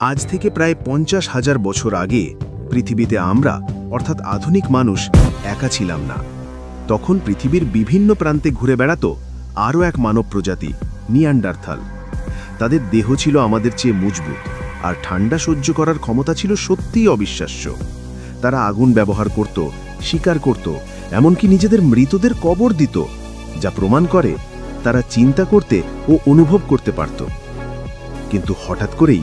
আজ থেকে প্রায় পঞ্চাশ হাজার বছর আগে পৃথিবীতে আমরা, অর্থাৎ আধুনিক মানুষ, একা ছিলাম না। তখন পৃথিবীর বিভিন্ন প্রান্তে ঘুরে বেড়াতো আরও এক মানব প্রজাতি নিয়ান্ডারথাল। তাদের দেহ ছিল আমাদের চেয়ে মজবুত আর ঠান্ডা সহ্য করার ক্ষমতা ছিল সত্যিই অবিশ্বাস্য। তারা আগুন ব্যবহার করত, শিকার করত, এমনকি নিজেদের মৃতদের কবর দিত, যা প্রমাণ করে তারা চিন্তা করতে ও অনুভব করতে পারত। কিন্তু হঠাৎ করেই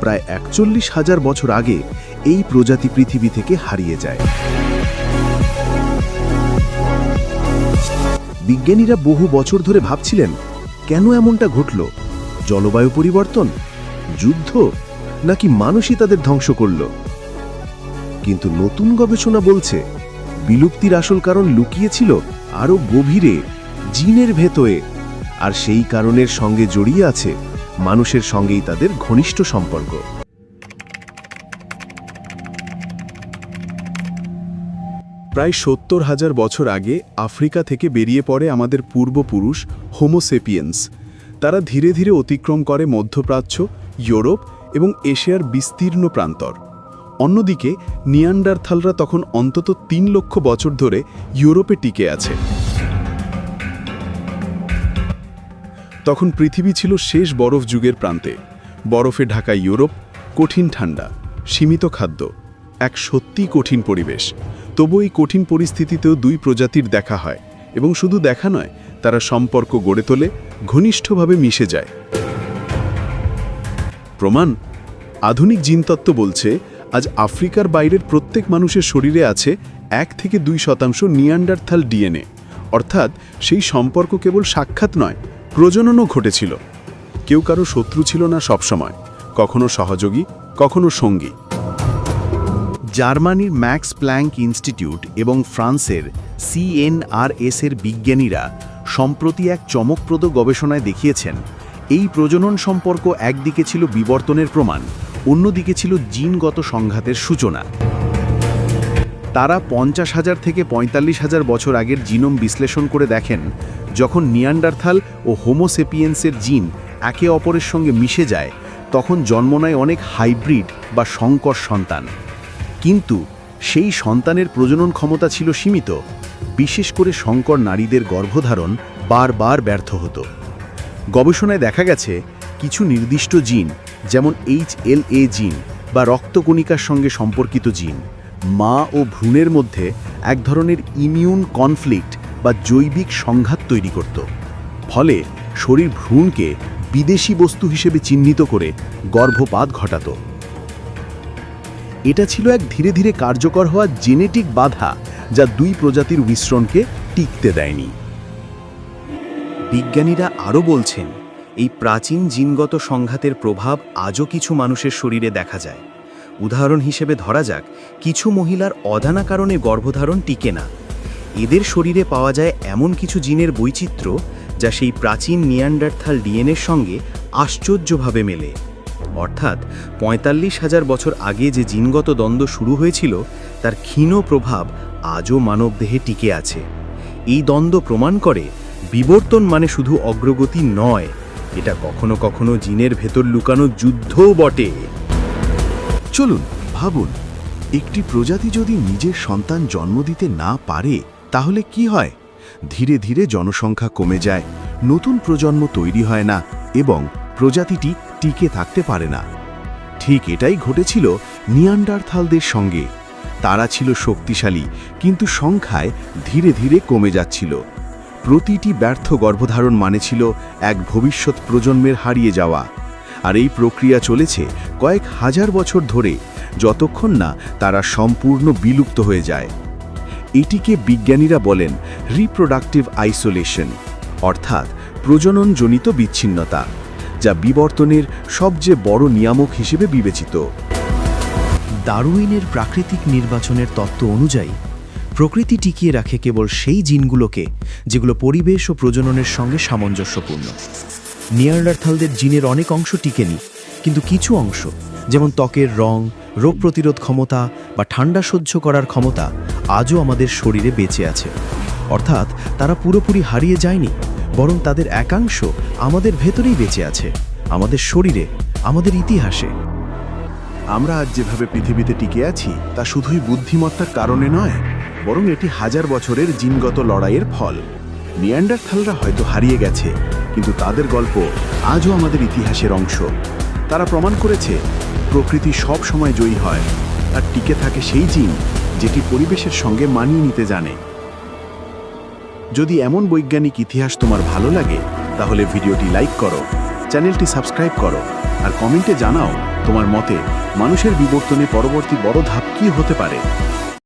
প্রায় একচল্লিশ হাজার বছর আগে এই প্রজাতি পৃথিবী থেকে হারিয়ে যায়। বিজ্ঞানীরা বহু বছর ধরে ভাবছিলেন, কেন এমনটা ঘটল? জলবায়ু পরিবর্তন? যুদ্ধ? নাকি মানুষই তাদের ধ্বংস করল? কিন্তু নতুন গবেষণা বলছে, বিলুপ্তির আসল কারণ লুকিয়েছিল আরও গভীরে, জিনের ভেতরে। আর সেই কারণের সঙ্গে জড়িয়ে আছে মানুষের সঙ্গেই তাদের ঘনিষ্ঠ সম্পর্ক। প্রায় সত্তর হাজার বছর আগে আফ্রিকা থেকে বেরিয়ে পড়ে আমাদের পূর্বপুরুষ হোমোসেপিয়েন্স তারা ধীরে ধীরে অতিক্রম করে মধ্যপ্রাচ্য, ইউরোপ এবং এশিয়ার বিস্তীর্ণ প্রান্তর। অন্যদিকে, নিয়ান্ডারথালরা তখন অন্তত তিন লক্ষ বছর ধরে ইউরোপে টিকে আছে। তখন পৃথিবী ছিল শেষ বরফ যুগের প্রান্তে। বরফে ঢাকা ইউরোপ, কঠিন ঠান্ডা, সীমিত খাদ্য, এক সত্যি কঠিন পরিবেশ। তবু এই কঠিন পরিস্থিতিতেও দুই প্রজাতির দেখা হয় এবং শুধু দেখা নয়, তারা সম্পর্ক গড়ে তোলে, ঘনিষ্ঠভাবে মিশে যায়। প্রমাণ? আধুনিক জিনতত্ত্ব বলছে, আজ আফ্রিকার বাইরের প্রত্যেক মানুষের শরীরে আছে এক থেকে দুই শতাংশ নিয়ান্ডারথাল ডিএনএ। অর্থাৎ সেই সম্পর্ক কেবল সাক্ষাৎ নয় প্রজননও ঘটেছিল। কেউ কারও শত্রু ছিল না সবসময়, কখনো সহযোগী, কখনো সঙ্গী। জার্মানির ম্যাক্স প্ল্যাঙ্ক ইনস্টিটিউট এবং ফ্রান্সের সিএনআরএস এর বিজ্ঞানীরা সম্প্রতি এক চমকপ্রদ গবেষণায় দেখিয়েছেন, এই প্রজনন সম্পর্ক একদিকে ছিল বিবর্তনের প্রমাণ, অন্যদিকে ছিল জিনগত সংঘাতের সূচনা। তারা পঞ্চাশ হাজার থেকে পঁয়তাল্লিশ হাজার বছর আগের জিনোম বিশ্লেষণ করে দেখেন, যখন নিয়ান্ডারথাল ও হোমোসেপিয়েন্সের জিন একে অপরের সঙ্গে মিশে যায়, তখন জন্ম নেয় অনেক হাইব্রিড বা সংকর সন্তান। কিন্তু সেই সন্তানের প্রজনন ক্ষমতা ছিল সীমিত, বিশেষ করে সংকর নারীদের গর্ভধারণ বারবার ব্যর্থ হতো। গবেষণায় দেখা গেছে, কিছু নির্দিষ্ট জিন, যেমন এইচ এল এ জিন বা রক্তকণিকার সঙ্গে সম্পর্কিত জিন। মা ও ভ্রূণের মধ্যে এক ধরনের ইমিউন কনফ্লিক্ট বা জৈবিক সংঘাত তৈরি করত। ফলে শরীর ভ্রূণকে বিদেশি বস্তু হিসেবে চিহ্নিত করে গর্ভপাত ঘটাত। এটা ছিল এক ধীরে ধীরে কার্যকর হওয়া জেনেটিক বাধা যা দুই প্রজাতির মিশ্রণকে টিকতে দেয়নি। বিজ্ঞানীরা আরও বলছেন, এই প্রাচীন জিনগত সংঘাতের প্রভাব আজও কিছু মানুষের শরীরে দেখা যায়। উদাহরণ হিসেবে ধরা যাক, কিছু মহিলার অজানা কারণে গর্ভধারণ টিকে না। এদের শরীরে পাওয়া যায় এমন কিছু জিনের বৈচিত্র্য যা সেই প্রাচীন নিয়ান্ডারথাল ডিএনএর সঙ্গে আশ্চর্যভাবে মেলে। অর্থাৎ পঁয়তাল্লিশ হাজার বছর আগে যে জিনগত দ্বন্দ্ব শুরু হয়েছিল, তার ক্ষীণ প্রভাব আজও মানবদেহে টিকে আছে। এই দ্বন্দ্ব প্রমাণ করে বিবর্তন মানে শুধু অগ্রগতি নয়, এটা কখনো কখনো জিনের ভেতর লুকানো যুদ্ধও বটে। চলুন, ভাবুন, একটি প্রজাতি যদি নিজের সন্তান জন্ম দিতে না পারে, তাহলে কি হয়? ধীরে ধীরে জনসংখ্যা কমে যায়, নতুন প্রজন্ম তৈরি হয় না এবং প্রজাতিটি টিকে থাকতে পারে না। ঠিক এটাই ঘটেছিল নিয়ান্ডারথালদের সঙ্গে। তারা ছিল শক্তিশালী, কিন্তু সংখ্যায় ধীরে ধীরে কমে যাচ্ছিল। প্রতিটি ব্যর্থ গর্ভধারণ মানে ছিল এক ভবিষ্যৎ প্রজন্মের হারিয়ে যাওয়া। আর এই প্রক্রিয়া চলেছে কয়েক হাজার বছর ধরে, যতক্ষণ না তারা সম্পূর্ণ বিলুপ্ত হয়ে যায়। এটিকে বিজ্ঞানীরা বলেন রিপ্রোডাক্টিভ আইসোলেশন অর্থাৎ প্রজননজনিত বিচ্ছিন্নতা, যা বিবর্তনের সবচেয়ে বড় নিয়ামক হিসেবে বিবেচিত। দারুইনের প্রাকৃতিক নির্বাচনের তত্ত্ব অনুযায়ী, প্রকৃতি টিকিয়ে রাখে কেবল সেই জিনগুলোকে, যেগুলো পরিবেশ ও প্রজননের সঙ্গে সামঞ্জস্যপূর্ণ। নিয়ারডারথালদের জিনের অনেক অংশ টিকে টিকেনি কিন্তু কিছু অংশ, যেমন ত্বকের রং, রোগ প্রতিরোধ ক্ষমতা বা ঠান্ডা সহ্য করার ক্ষমতা, আজও আমাদের শরীরে বেঁচে আছে। অর্থাৎ তারা পুরোপুরি হারিয়ে যায়নি, বরং তাদের একাংশ আমাদের ভেতরেই বেঁচে আছে, আমাদের শরীরে, আমাদের ইতিহাসে। আমরা আজ যেভাবে পৃথিবীতে টিকে আছি, তা শুধুই বুদ্ধিমত্তার কারণে নয়, বরং এটি হাজার বছরের জিনগত লড়াইয়ের ফল। নিয়ান্ডারথালরা হয়তো হারিয়ে গেছে কিন্তু তাদের গল্প আজও আমাদের ইতিহাসের অংশ। তারা প্রমাণ করেছে, প্রকৃতি সব সময় জয়ী হয়, আর টিকে থাকে সেই জিন যেটি পরিবেশের সঙ্গে মানিয়ে নিতে জানে। যদি এমন বৈজ্ঞানিক ইতিহাস তোমার ভালো লাগে, তাহলে ভিডিওটি লাইক করো, চ্যানেলটি সাবস্ক্রাইব করো, আর কমেন্টে জানাও তোমার মতে মানুষের বিবর্তনে পরবর্তী বড় ধাপ কী হতে পারে।